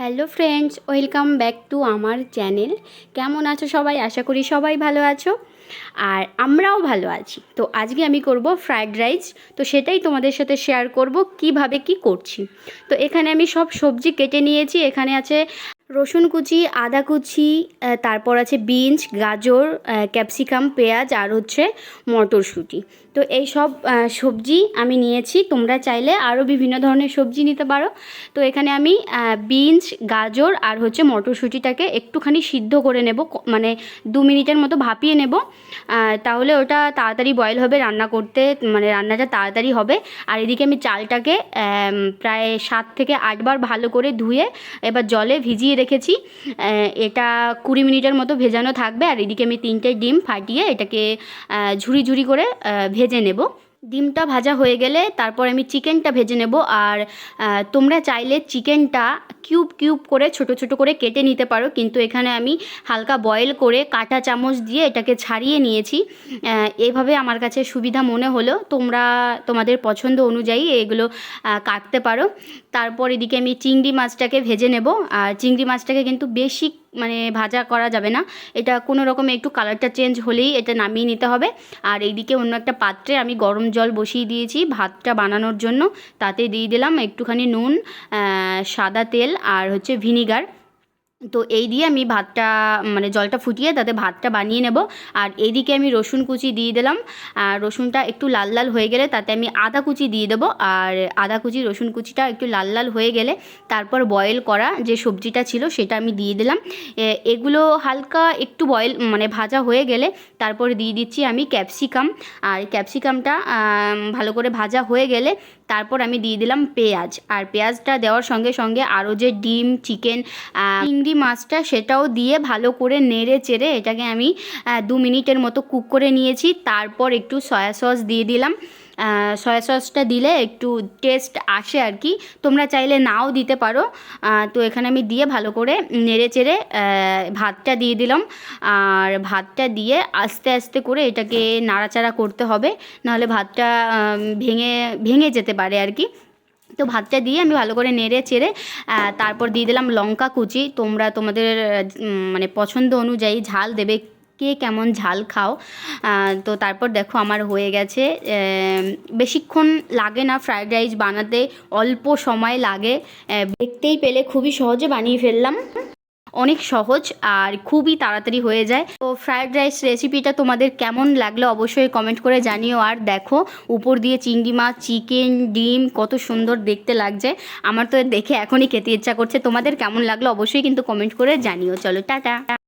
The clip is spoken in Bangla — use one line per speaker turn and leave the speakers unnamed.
Hello friends, welcome back to আমার চ্যানেল। কেমন আছো সবাই? আশা করি সবাই ভালো আছো। আর আমরাও ভালো আছি। তো আজকে আমি করব ফ্রায়েড রাইস। তো সেটাই তোমাদের সাথে শেয়ার করব, কীভাবে কি করছি। তো এখানে আমি সব সবজি কেটে নিয়েছি। এখানে আছে রসুন কুচি, আদা কুচি তারপর আছে বিনস, গাজর ক্যাপসিকাম, পেঁয়াজ আর হচ্ছে মটরশুঁটি তো এই সব সবজি আমি নিয়েছি। তোমরা চাইলে আরও বিভিন্ন ধরনের সবজি নিতে পারো। তো এখানে আমি বিনস, গাজর আর হচ্ছে মটরশুঁটিটাকে একটুখানি সিদ্ধ করে নেব। মানে দু মিনিটের মতো ভাপিয়ে নেব। তাহলে ওটা তাড়াতাড়ি বয়েল হবে, রান্না করতে মানে রান্নাটা তাড়াতাড়ি হবে। আর এদিকে আমি চালটাকে প্রায় সাত থেকে আটবার ভালো করে ধুয়ে এবার জলে ভিজিয়ে রেখেছি। এটা কুড়ি মিনিটের মতো ভেজানো থাকবে। আর এদিকে আমি তিনটে ডিম ফাটিয়ে এটাকে ঝুড়ি ঝুড়ি করে ভেজে নেব। ডিমটা ভাজা হয়ে গেলে তারপর আমি চিকেনটা ভেজে নেব আর তোমরা চাইলে চিকেনটা কিউব কিউব করে ছোট ছোট করে কেটে নিতে পারো। কিন্তু এখানে আমি হালকা বয়েল করে কাঁটা চামচ দিয়ে এটাকে ছাড়িয়ে নিয়েছি। এভাবে আমার কাছে সুবিধা মনে হলো। তোমরা, তোমাদের পছন্দ অনুযায়ী এগুলো কাটতে পারো। তারপর এদিকে আমি চিংড়ি মাছটাকে ভেজে নেব। আর চিংড়ি মাছটাকে কিন্তু বেশি মানে ভাজা করা যাবে না। এটা কোনো রকমে একটু কালারটা চেঞ্জ হলেই এটা নামিয়ে নিতে হবে। আর এইদিকে অন্য একটা পাত্রে আমি গরম জল বসিয়ে দিয়েছি ভাতটা বানানোর জন্য। তাতে দিয়ে দিলাম একটুখানি নুন সাদা তেল আর হচ্ছে ভিনিগার তো এই দিয়ে আমি ভাতটা মানে জলটা ফুটিয়ে তাতে ভাতটা বানিয়ে নেব। আর এইদিকে আমি রসুন কুচি দিয়ে দিলাম। আর রসুনটা একটু লাল লাল হয়ে গেলে তাতে আমি আদা কুচি দিয়ে দেবো। আর আদা কুচি, রসুন কুচিটা একটু লাল লাল হয়ে গেলে তারপর বয়েল করা যে সবজিটা ছিল সেটা আমি দিয়ে দিলাম। এগুলো হালকা একটু বয়েল মানে ভাজা হয়ে গেলে তারপর দিয়ে দিচ্ছি আমি ক্যাপসিকাম আর ক্যাপসিকামটা ভালো করে ভাজা হয়ে গেলে তারপর আমি দিয়ে দিলাম পেঁয়াজ। আর পেঁয়াজটা দেওয়ার সঙ্গে সঙ্গে আরও যে ডিম, চিকেন চিংড়ি মাছটা সেটাও দিয়ে ভালো করে নেড়ে চেড়ে এটাকে আমি দু মিনিটের মতো কুক করে নিয়েছি। তারপর একটু সয়া সস দিয়ে দিলাম। সয়া সসটা দিলে একটু টেস্ট আসে আর কি। তোমরা চাইলে নাও দিতে পারো। তো এখানে আমি দিয়ে ভালো করে নেড়ে চেড়ে ভাতটা দিয়ে দিলাম। আর ভাতটা দিয়ে আস্তে আস্তে করে এটাকে নাড়াচাড়া করতে হবে। নাহলে ভাতটা ভেঙে ভেঙে যেতে পারে আর কি। তো ভাতটা দিয়ে আমি ভালো করে নেড়ে চেড়ে তারপর দিয়ে দিলাম লঙ্কা কুচি। তোমরা তোমাদের মানে পছন্দ অনুযায়ী ঝাল দেবে, কে কেমন ঝাল খাও। তো তারপর দেখো আমার হয়ে গেছে বেশিক্ষণ লাগে না ফ্রায়েড রাইস বানাতে, অল্প সময় লাগে। দেখতেই পেলে, খুবই সহজে বানিয়ে ফেললাম। অনেক সহজ আর খুবই তাড়াতাড়ি হয়ে যায়। তো ফ্রায়েড রাইস রেসিপিটা তোমাদের কেমন লাগল অবশ্যই কমেন্ট করে জানিও। আর দেখো, উপর দিয়ে চিংড়ি মাছ চিকেন ডিম, কত সুন্দর দেখতে লাগছে। আমার তো দেখে এখনই খেতে ইচ্ছা করছে। তোমাদের কেমন লাগল অবশ্যই কিন্তু কমেন্ট করে জানিও। চলো, টাটা।